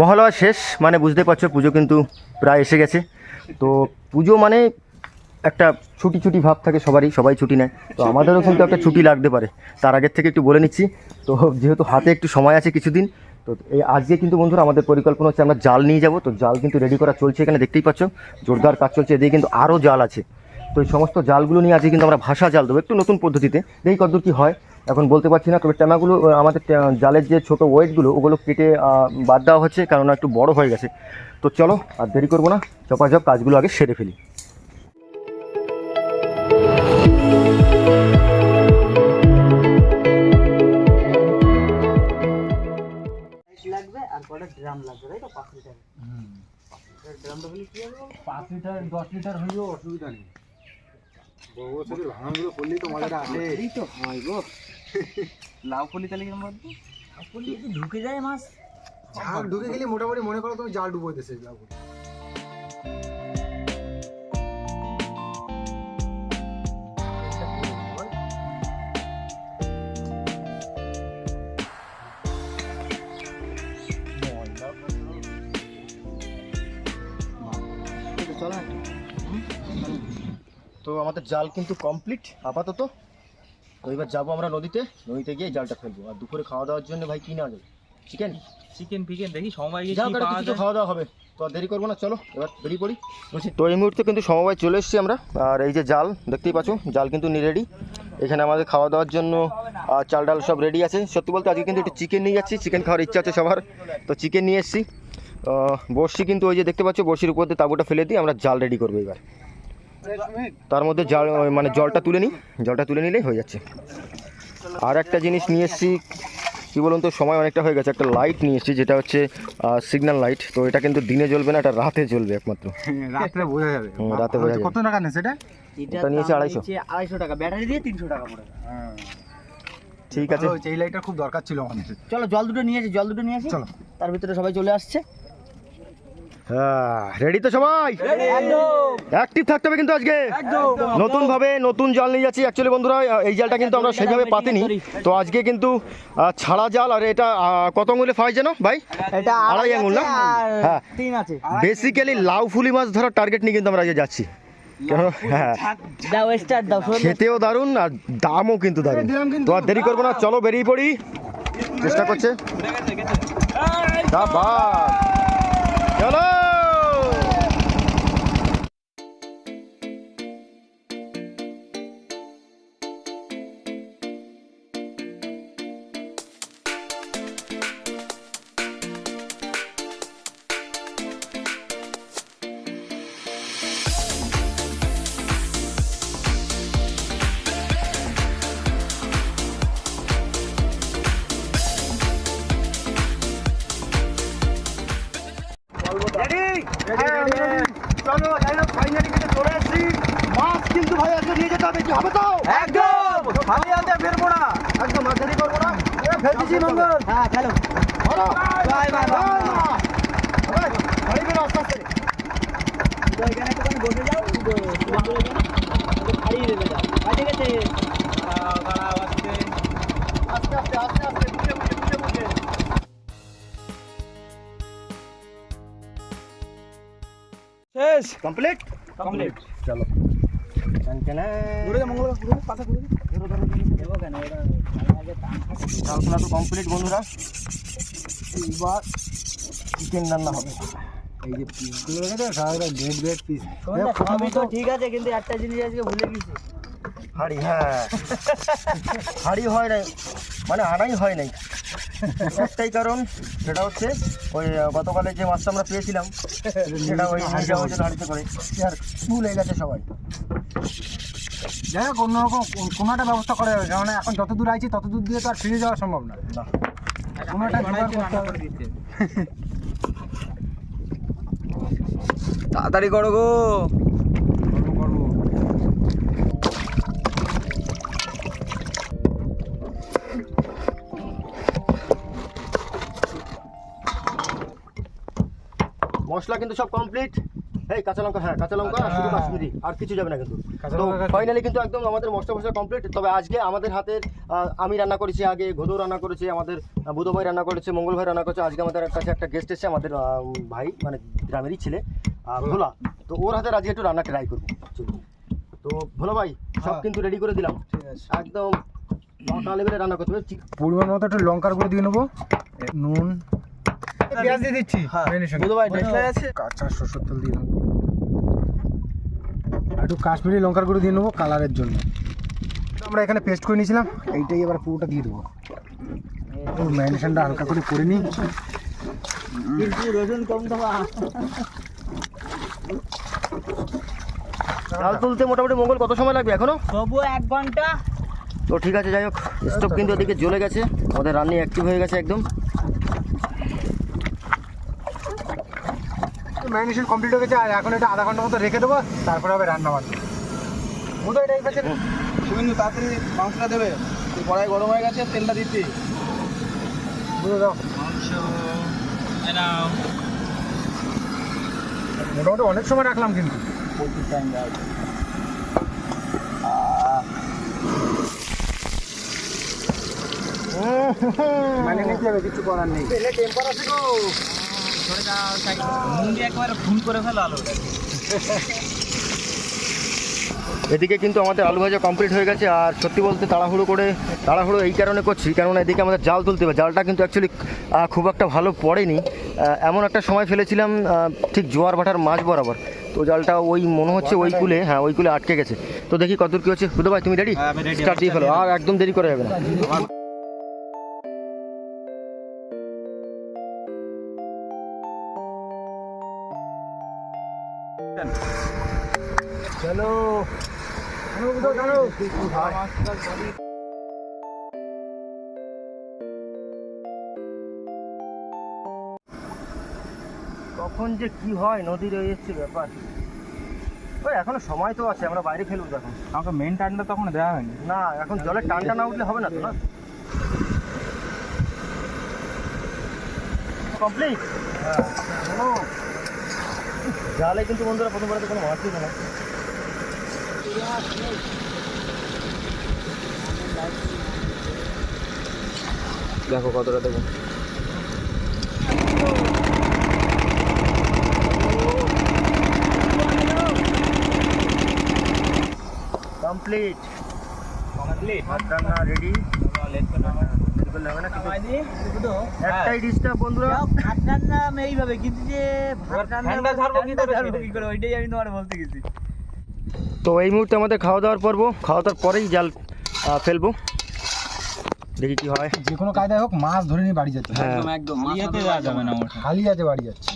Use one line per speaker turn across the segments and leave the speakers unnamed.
মহালয়া শেষ মানে বুঝতে পারছ পুজো কিন্তু প্রায় এসে গেছে। তো পুজো মানে একটা ছুটি ছুটি ভাব থাকে সবারই সবাই ছুটি নেয়। তো আমাদেরও কিন্তু একটা ছুটি লাগতে পারে। তার আগের থেকে একটু বলে নিচ্ছি তো যেহেতু হাতে একটু সময় আছে কিছুদিন তো এই আজকে কিন্তু বন্ধুরা আমাদের পরিকল্পনা হচ্ছে আমরা জাল নিয়ে যাব। তো জাল কিন্তু রেডি করা চলছে এখানে দেখতেই পাচ্ছ জোরদার কাজ চলছে এদিকে কিন্তু আরও জাল আছে। তো এই সমস্ত জালগুলো নিয়ে আজকে কিন্তু আমরা ভাষা জাল দেবো একটু নতুন পদ্ধতিতে দেখি কতদূর কী হয়। এখন বলতে পারছি না তবে টেমাগুলো আহ, আমাদের জালের যে ছোটো ওয়েটগুলো ওগুলো কেটে বাদ দেওয়া হচ্ছে কারণ একটু বড় হয়ে গেছে। তো চলো আর দেরি করব না চপাচপ কাজগুলো আগে সেরে ফেলি।
লাগবে আর কটা ড্রাম লাগবে তাই তো? পাঁচ লিটার ড্রামটা হলে কি হবে?
পাঁচ লিটার দশ লিটার হলেও অসুবিধা নেই। ভাঙাগুলো করলেই তো মজাটা আসে।
এই তো? হয় গো। লাউ ফলি তাহলে কেমন বলতো? ফলি ঢুকে যায় মাছ।
ঢুকে গেলে মোটামুটি মনে করো তুমি জাল ডুবো লাউ
চলো
তো আমাদের জাল কিন্তু কমপ্লিট আপাতত। তো এবার যাব আমরা নদীতে নদীতে গিয়ে জালটা ফেলব। আর দুপুরে খাওয়া দাওয়ার জন্য ভাই কি নেওয়া যাবে? চিকেন
চিকেন ফিকেন দেখি সময়
কিছু খাওয়া দাওয়া হবে। তো আর দেরি করব না চলো এবার বেরিয়ে পড়ি। বলছি তো এই মুহূর্তে কিন্তু সমবায় চলে এসেছি আমরা। আর এই যে জাল দেখতেই পাচ্ছ জাল কিন্তু রেডি এখানে আমাদের খাওয়া দাওয়ার জন্য চাল ডাল সব রেডি আছে। সত্যি বলতে আজকে কিন্তু একটু চিকেন নিয়ে যাচ্ছি। চিকেন খাওয়ার ইচ্ছা আছে সবার। তো চিকেন নিয়ে এসেছি। বড়শি কিন্তু ওই যে দেখতে পাচ্ছ বড়শির উপর দিয়ে তাবুটা ফেলে দিয়ে আমরা জাল রেডি করব এবার। তার মধ্যে জাল মানে জলটা তুলে নিই জলটা তুলে নিলেই হয়ে যাচ্ছে। আর একটা জিনিস নিয়ে এসেছি কী বলুন তো সময় অনেকটা হয়ে গেছে একটা লাইট নিয়ে এসেছি যেটা হচ্ছে সিগন্যাল লাইট তো এটা কিন্তু দিনে জ্বলবে না এটা রাতে জ্বলবে একমাত্র।
রাত্রে বোঝা যাবে।
রাতে বোঝা যাবে।
কত টাকা নেছে এটা?
এটা
নিয়েছে আড়াইশো।
আড়াইশো টাকা ব্যাটারি দিয়ে তিনশো টাকা পড়ে।
ঠিক আছে।
এই লাইটটা খুব দরকার ছিল আমাদের।
চলো জল দুটো নিয়ে আসি জল দুটো নিয়ে আসি।
চলো।
তার ভিতরে সবাই চলে আসছে।
রেডি তো সবাই অ্যাক্টিভ থাকতে হবে কিন্তু আজকে নতুন ভাবে নতুন জাল নিয়ে যাচ্ছি অ্যাকচুয়ালি বন্ধুরা এই জালটা কিন্তু আমরা সেইভাবে পাতিনি তো আজকে কিন্তু ছাড়া জাল আর এটা কত আঙুলে ফাই যেন ভাই
এটা
আড়াই আঙুল না? হ্যাঁ।
তিন আছে
বেসিক্যালি লাউ ফুলি মাছ ধরার টার্গেট নিয়ে কিন্তু আমরা আজকে যাচ্ছি হ্যাঁ খেতেও দারুণ আর দামও কিন্তু দারুণ তো আর দেরি করব না চলো বেরিয়ে পড়ি চেষ্টা করছে তো
এখানে একটুখানি বসে যাও তো বন্ধুরা এখানে একটু খাইয়ে দেবে যাও। আর ঠিক আছে
দাঁড়াও, দাঁড়াও,
আস্তে আস্তে আস্তে আস্তে বুঝে বুঝে বুঝে বুঝে।
শেষ।
কমপ্লিট?
কমপ্লিট।
চলো। তো কমপ্লিট বন্ধুরা। এইবার চিকেন রান্না হবে।
এই যে পিসগুলো রেখে সারা ডেড ডেড পিস
সবই তো ঠিক আছে কিন্তু একটা জিনিস আজকে ভুলে গেছি।
হাড়ি হ্যাঁ। হাড়ি হয় নাই মানে আনাই হয় নাই। একটাই কারণ সেটা হচ্ছে ওই আহ, গতকালে যে মাছটা আমরা পেয়েছিলাম সেটা ওই নিয়ে যাওয়া হয়েছিল হাড়িতে করে। আর হয়ে গেছে সবাই।
যাই হোক অন্যরকম কোনো একটা ব্যবস্থা করা যাবে কারণ এখন যত দূর আইছি তত দূর দিয়ে তো আর ফিরে যাওয়া সম্ভব না।
না।
কোনো একটা করতে হবে।
তাড়াতাড়ি করো গো।
মশলা কিন্তু সব কমপ্লিট এই কাঁচা লঙ্কা হ্যাঁ কাঁচা লঙ্কা আর শুধু কাশ্মীরি আর কিছু যাবে না কিন্তু। তো। ফাইনালি কিন্তু একদম আমাদের মশলা মশলা কমপ্লিট তবে আজকে আমাদের হাতের আমি রান্না করেছি আগে ঘোদৌ রান্না করেছি আমাদের বুধো ভাই রান্না করেছে মঙ্গল ভাই রান্না করেছে। আজকে আমাদের কাছে একটা গেস্ট এসেছে আমাদের ভাই মানে গ্রামেরই ছেলে। ভোলা তো ওর হাতের আজকে একটু রান্না ট্রাই করব। তো ভোলা ভাই সব
হ্যাঁ।
কিন্তু রেডি করে দিলাম।
ঠিক
একদম নটা লেভেলে রান্না করতে হবে।
পরিমাণ মতো একটু লঙ্কার গুঁড়ো দিয়ে নেব। নুন। পেঁয়াজ দিয়ে দিচ্ছি। ম্যারিনেশন কাঁচা সরষের তেল দিয়ে নেব। একটু কাশ্মীরি লঙ্কার গুঁড়ো দিয়ে নেব কালারের জন্য। আমরা এখানে পেস্ট করে নিয়েছিলাম। এইটাই এবার পুরোটা দিয়ে দেবো। ম্যারিনেশনটা হালকা করে করে নিই।
রসুন কম দেওয়া।
ডাল তুলতে মোটামুটি মঙ্গল কত সময় লাগবে এখনও?
তবু এক ঘণ্টা।
তো ঠিক আছে যাই হোক স্টোভ কিন্তু ওদিকে জ্বলে গেছে। আমাদের রান্নি অ্যাক্টিভ হয়ে গেছে একদম।
ম্যারিনেশন কমপ্লিট হয়ে গেছে আর এখন এটা আধা ঘণ্টা মতো রেখে দেবো তারপরে হবে রান্না বান্না। বুঝো এটা পাশে
শুভেন্দু তাড়াতাড়ি মাংসটা দেবে। তুই কড়াই গরম হয়ে গেছে তেলটা দিতে
বুঝো দাও।
মাংস
মোটামুটি অনেক সময় রাখলাম কিন্তু। মানে নিতে হবে কিছু করার নেই।
নুন দিয়ে একবারে খুন করে ফেলো আলুটা
এদিকে কিন্তু আমাদের আলু ভাজা কমপ্লিট হয়ে গেছে আর সত্যি বলতে তাড়াহুড়ো করে তাড়াহুড়ো এই কারণে করছি কেননা এদিকে আমাদের জাল তুলতে হবে। জালটা কিন্তু অ্যাকচুয়ালি খুব একটা ভালো পড়েনি। এমন একটা সময় ফেলেছিলাম ঠিক জোয়ার ভাটার মাঝ বরাবর। তো জালটা ওই মনে হচ্ছে ওই কুলে হ্যাঁ ওই কুলে আটকে গেছে। তো দেখি কতদূর কি হচ্ছে। বুধ ভাই তুমি রেডি
হ্যাঁ,
স্টার্ট দিয়ে ফেলো। আর একদম দেরি করা যাবে না।
চলো
কখন যে কি হয় নদীর ওই হচ্ছে ব্যাপার। ওই এখনও সময় তো আছে আমরা বাইরে ফেলব এখন
আমাকে মেন টানটা তখন দেওয়া হয়নি।
না এখন জলের টানটা না উঠলে হবে না তো না? কমপ্লিট জালে কিন্তু বন্ধুরা প্রথমবার তো কোনো মাছ ছিল না।
দেখো কতটা দেবো
কমপ্লিট
কমপ্লিট
ভাত রান্না রেডি একটাই ডিস্টার্ব বন্ধুরা
ভাত রান্না আমি এইভাবে কিন্তু যে ভাত রান্না
কি করে?
ওইটাই আমি তোমার বলতে গেছি।
তো এই মুহূর্তে আমাদের খাওয়া দাওয়ার পর্ব। খাওয়া দাওয়ার পরেই জাল ফেলব। দেখি কি হয়।
যে কোনো কায়দায় হোক মাছ ধরে নিয়ে বাড়ি যাচ্ছে
হ্যাঁ।
একদম একদম ইয়েতে যাওয়া যাবে না
খালি আছে বাড়ি যাচ্ছে।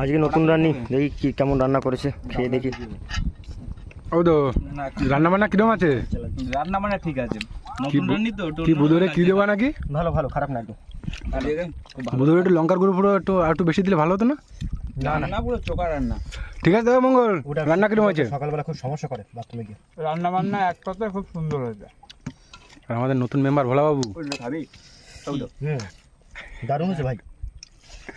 আজকে নতুন রান্নি দেখি কি কেমন রান্না করেছে খেয়ে দেখি।
ও তো রান্না বান্না কিরম আছে?
রান্না মানে ঠিক আছে।
কি
রান্নি তো
কি বুধরে কি দেবা নাকি?
ভালো ভালো খারাপ না একদম
বুধরে একটু লঙ্কার গুঁড়ো ফুড়ো একটু আর একটু বেশি দিলে ভালো হতো না?
না
না না পুরো চোখা রান্না।
ঠিক আছে দাদা মঙ্গল রান্না কিরম হয়েছে?
সকালবেলা খুব সমস্যা করে বাথরুমে গিয়ে।
রান্না বান্না এক কথায় খুব সুন্দর হয়েছে
আর আমাদের নতুন মেম্বার ভোলা বাবু
খাবি।
দারুণ হয়েছে ভাই।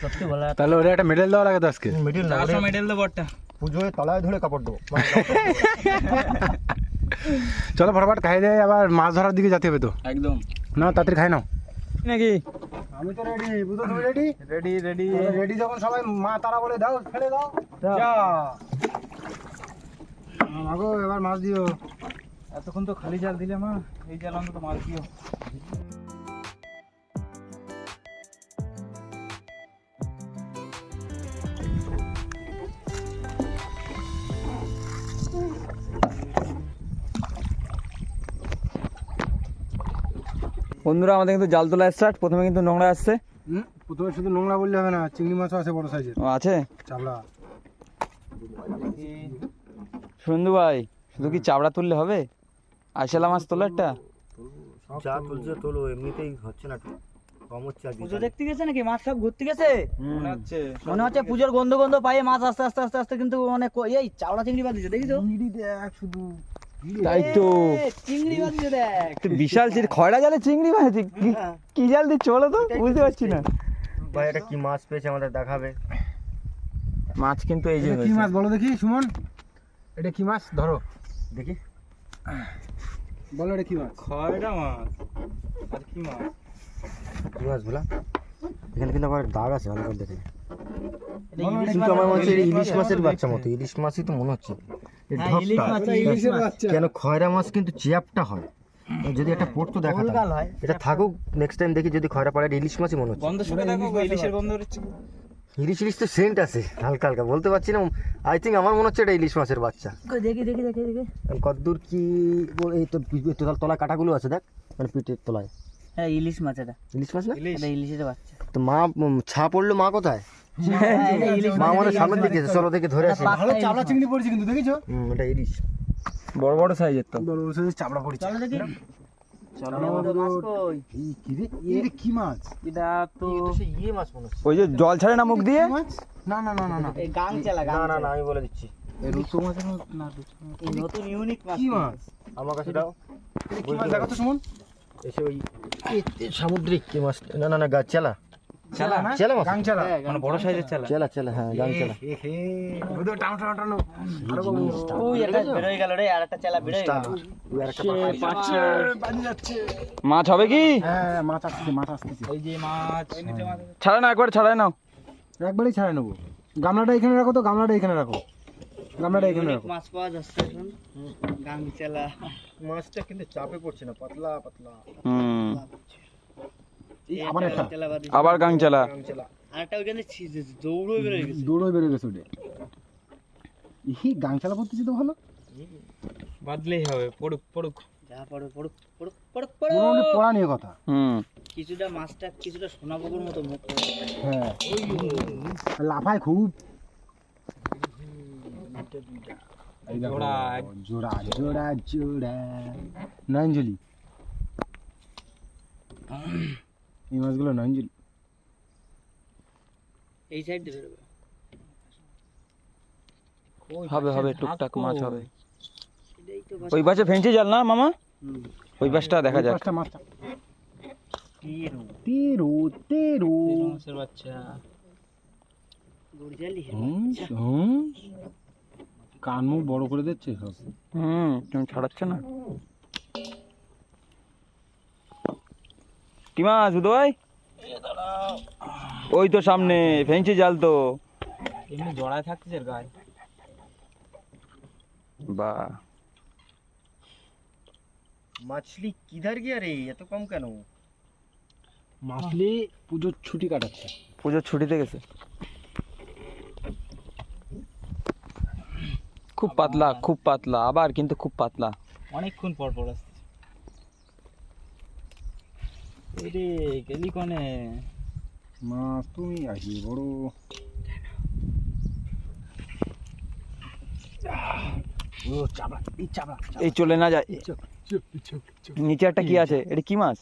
সত্যি
তাহলে ওরা একটা মেডেল দেওয়া লাগে তো আজকে?
মিডিল না
মেডেল দেবো একটা।
পুজোয় তলায় ধরে কাপড় দেবো।
চলো ফটাফট খাই দেয় আবার মাছ ধরার দিকে যেতে হবে তো।
একদম।
না তাড়াতাড়ি খাই নাও।
নাকি?
আমি তো রেডি বুঝো তুমি রেডি
রেডি রেডি
রেডি যখন সবাই মা তারা বলে দাও ফেলে দাও। যা। মাগো এবার মাছ দিও।
এতক্ষণ তো খালি জাল দিলে মা এই জাল অন্তত মাছ দিও। বন্ধুরা আমাদের কিন্তু জাল তোলা স্টার্ট প্রথমে কিন্তু নোংরা আসছে।
প্রথমে শুধু নোংরা বললে হবে না চিংড়ি মাছও আছে বড় সাইজের
আছে?
চাবড়া।
সুন্দু ভাই শুধু কি চাবড়া তুললে হবে? আইসালা মাছ তোলা একটা।
যা তুলছে তোলো এমনিতেই হচ্ছে না
পুজো দেখতে গেছে নাকি? মাছ সব ঘুরতে গেছে?
মনে হচ্ছে।
মনে হচ্ছে পুজোর গন্ধ গন্ধ পায়ে মাছ আস্তে আস্তে আস্তে আস্তে কিন্তু মানে এই চাওড়া চিংড়ি বাঁধিছে দেখি
দেখ শুধু
তাই তো।
চিংড়ি
বিশাল খয়রা জালে চিংড়ি মাছ কি কি জাল দিচ্ছে বলো তো? বুঝতে পারছি না।
ভাই এটা কি মাছ পেয়েছে আমাদের দেখাবে।
মাছ কিন্তু এই যে
কি মাছ বলো দেখি সুমন। এটা কি মাছ? ধরো।
দেখি।
বলো এটা কি মাছ?
খয়রা মাছ। আর কি মাছ?
কি মাছ বলা? এখানে কিন্তু আবার দাগ আছে ভালো করে দেখে কিন্তু আমার মনে হচ্ছে ইলিশ মাছের বাচ্চা মতো ইলিশ মাছই তো মনে হচ্ছে। এই ঢপটা।
ইলিশের বাচ্চা।
কেন খয়রা মাছ কিন্তু চেয়াপটা হয়। যদি একটা পড়তো দেখা এটা থাকুক নেক্সট টাইম দেখি যদি খয়রা পড়ে ইলিশ মাছই মনে হচ্ছে।
গন্ধ শুকে দেখো ইলিশের গন্ধ হচ্ছে
ইলিশ ইলিশ তো সেন্ট আছে হালকা হালকা। বলতে পারছি না আই থিঙ্ক আমার মনে হচ্ছে এটা ইলিশ মাছের বাচ্চা।
দেখি দেখি দেখি দেখি।
কদ্দূর কি বল- এই তো পি- কাটাগুলো আছে দেখ। মানে পিঠের তলায়।
হ্যাঁ ইলিশ মাছ এটা।
ইলিশ মাছ না?
এটা ইলিশের বাচ্চা।
তো মা ছা পড়ল মা কোথায়?
ইলিশ
মা মানে সামনের দিকে চলো দেখে ধরে আসি।
ভালো চাবড়া চিংড়ি পড়েছে কিন্তু দেখেছ?
এটা ইলিশ।
বড় বড় সাইজের তো।
বড় বড় সাইজের চাবড়া পড়েছে।
চলো দেখি।
এই কি রে? এটা কি মাছ?
এটা তো
ইয়ে
ওই যে জল ছাড়ে না মুখ দিয়ে?
মাছ? না না না না না।
গাং চালা
না না না আমি বলে দিচ্ছি।
রুচো মাছের না নতুন ইউনিক মাছ
কি মাছ?
আমার কাছে দাও।
কি মাছ দেখো সুমন?
এসে ওই সামুদ্রিক কি মাছ? না না না গাছ চেলা।
চালা
চেলা মাছ?
গাং চালা
মানে বড় সাইজের চালা
চেলা চেলা হ্যাঁ গাং চেলা
হে হে ওই তো টানো টানো টানো আরও বাবু
ওই একটা বেরোয় গেল রে আর একটা চালা বেরোয় গেল।
ওই আর একটা পাখি।
বাজি যাচ্ছে।
মাছ হবে কি?
হ্যাঁ মাছ আসতেছে মাছ আসতেছে।
এই যে মাছ। ছাড়া না একবার ছাড়াই নাও।
একবারই ছাড়ে নেব। গামলাটা এখানে রাখো তো গামলাটা এখানে রাখো। গামলাটা এখানে রাখো।
মাছ পাওয়া যাচ্ছে এখন। গাং চালা
মাছটা কিন্তু চাপে পড়ছে না পাতলা পাতলা।
হুম।
আবার একটা
গাং চালা
আরেকটা ওইখানে গেছে
দৌড়ে বেড়ে গেছে। ওটা গাং চালা তো ভালো?
বাদলেই হবে পড়ুক পড়ুক।
যা পড়া
নিয়ে কথা।
হুম।
কিছুটা মাছটা কিছুটা সোনা পুকুর মতো মুখ
হ্যাঁ। লাফায় খুব।
জোড়া।
জোড়া জোড়া জোড়া। নয়নজলি। এই মাছগুলো নয়নজলি
এই সাইড দিয়ে বেরোবে।
হবে হবে টুকটাক মাছ হবে। ওই পাশে ফেঞ্চি জাল না মামা? ওই পাশটা দেখা যাক।
তেরো।
তেরো হুম। কান মুখ বড় করে দিচ্ছে সব।
হুম তুমি ছাড়াচ্ছে না? কি মাছ ভাই ওই তো সামনে ফেঞ্চি জাল তো। এমনি জড়ায় থাকছে গায়ে। বা।
মাছলি কিধার গিয়া রে এত কম কেন?
মাছলি পুজোর ছুটি কাটাচ্ছে।
পুজোর ছুটিতে গেছে। খুব পাতলা খুব পাতলা আবার কিন্তু খুব পাতলা।
অনেকক্ষণ পর পর আসছে। রে গেলি কনে?
মাছ তুমি আসি বড়। এই
চলে না যায়। নিচে একটা কি আছে? এটা কি মাছ?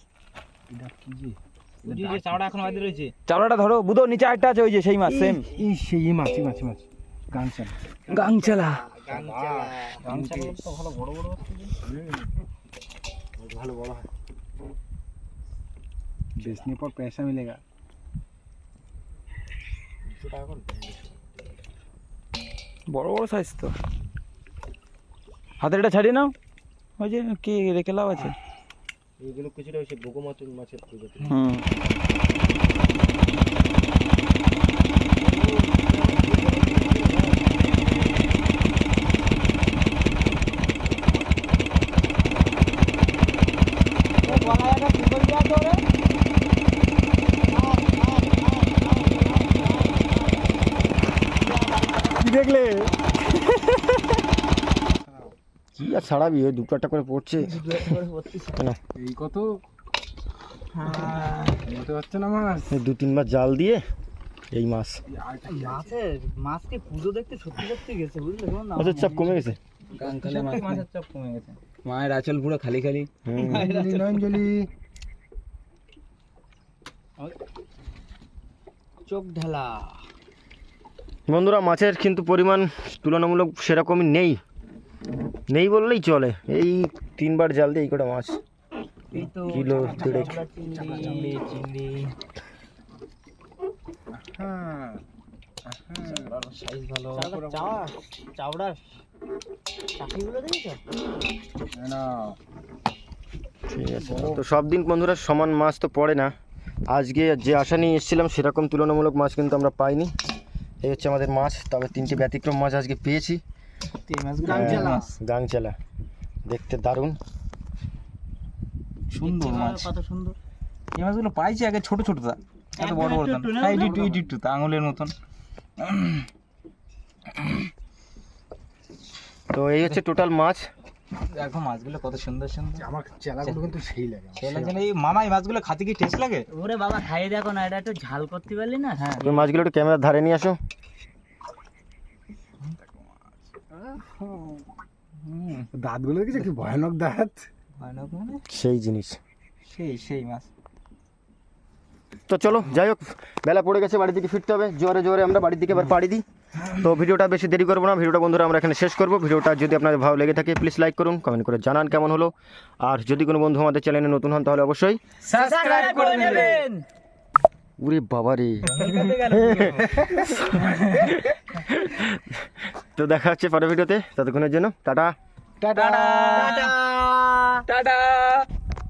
এখন বাদি রয়েছে।
চাবড়াটা ধরো বুধো নিচে একটা আছে ওই যে সেই মাছ সেম
এই সেই মাছ মাছ মাছ। গাং চাল
গাংচালা
ভালো বড় বড়
ভালো বলা হয়।
बेचने पर पैसा मिलेगा
বড় বড় সাইজ তো হাতের এটা ছাড়িয়ে নাও ওই যে কি রেখে লাভ আছে
এইগুলো কিছুটা ওই গোগো মাছের মাছের প্রজাতি
হুম
ছাড়াবি ওই দুটো একটা করে পড়ছে। না
এই কত? পারছে না
দু তিনবার জাল দিয়ে এই মাছ।
মাছের মাছকে পুজো দেখতে সত্যি সত্যি গেছে বুঝলে?
মাছের চাপ কমে গেছে?
মাছের চাপ কমে গেছে।
মায়ের আঁচল পুরো খালি খালি।
নয়নজলি
চোখ ঢালা।
বন্ধুরা মাছের কিন্তু পরিমাণ তুলনামূলক সেরকমই নেই। নেই বললেই চলে। এই তিনবার জাল দিয়ে এই কটা মাছ।
তো
কিলো দেড়েক। তো সব দিন বন্ধুরা সমান মাছ তো পড়ে না। আজকে যে আশা নিয়ে এসেছিলাম সেরকম তুলনামূলক মাছ কিন্তু আমরা পাইনি। এই হচ্ছে আমাদের মাছ তবে তিনটে ব্যতিক্রম মাছ আজকে পেয়েছি।
গাংচালা।
হ্যাঁ, গাংচালা দেখতে দারুণ।
সুন্দর মাছ
কত সুন্দর।
এই মাছগুলো পাইছি আগে ছোট ছোট তা। এত বড় বড় তা হ্যাঁ তা আঙুলের মতন।
তো এই হচ্ছে টোটাল মাছ
দেখো মাছগুলো কত সুন্দর সুন্দর।
আমার চেলাগুলো কিন্তু সেই লাগে
লাগছে এই মামা এই মাছগুলো খাতে কি টেস্ট লাগে?
ওরে বাবা খাইয়ে দেখো না এটা একটু ঝাল করতে পারলি না? হ্যাঁ।
তুমি মাছগুলো একটু ক্যামেরার ধারে নিয়ে আসো।
দাঁতগুলো দেখেছ? কি ভয়ানক দাঁত।
ভয়ানক মানে?
সেই জিনিস।
সেই সেই মাছ।
তো চলো যাই হোক বেলা পড়ে গেছে বাড়ির দিকে ফিরতে হবে। জোরে জোরে আমরা বাড়ির দিকে এবার পাড়ি দিই। তো ভিডিওটা বেশি দেরি করব না ভিডিওটা বন্ধুরা আমরা এখানে শেষ করব। ভিডিওটা যদি আপনাদের ভালো লেগে থাকে প্লিজ লাইক করুন কমেন্ট করে জানান কেমন হলো। আর যদি কোনো বন্ধু আমাদের চ্যানেলে নতুন হন তাহলে অবশ্যই
সাবস্ক্রাইব করে নেবেন।
উরে বাবা রে তো দেখা হচ্ছে পরের ভিডিওতে ততক্ষণের জন্য টাটা।
টাটা।
টাটা।